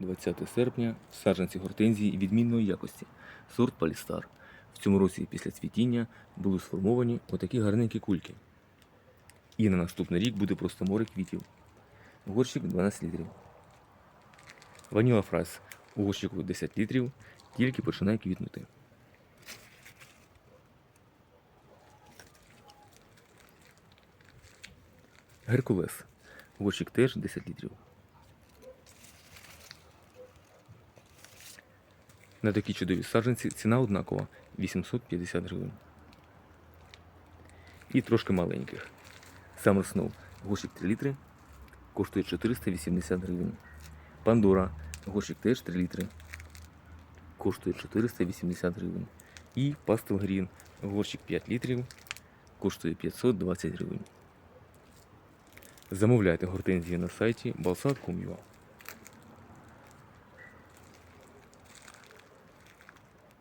20 серпня саджанці гортензії відмінної якості, сорт Палістар. В цьому році після цвітіння були сформовані отакі гарненькі кульки. І на наступний рік буде просто море квітів. Горщик 12 літрів. Ваніла фрайс у горщику 10 літрів, тільки починає квітнути. Геркулес. Горщик теж 10 літрів. На такі чудові саджанці ціна однакова 850 гривень. І трошки маленьких. Summer Snow горщик 3 літри коштує 480 гривень. Пандора горщик теж 3 літри коштує 480 гривень. І Pastel Green горщик 5 літрів коштує 520 гривень. Замовляйте гортензії на сайті balsat.com.ua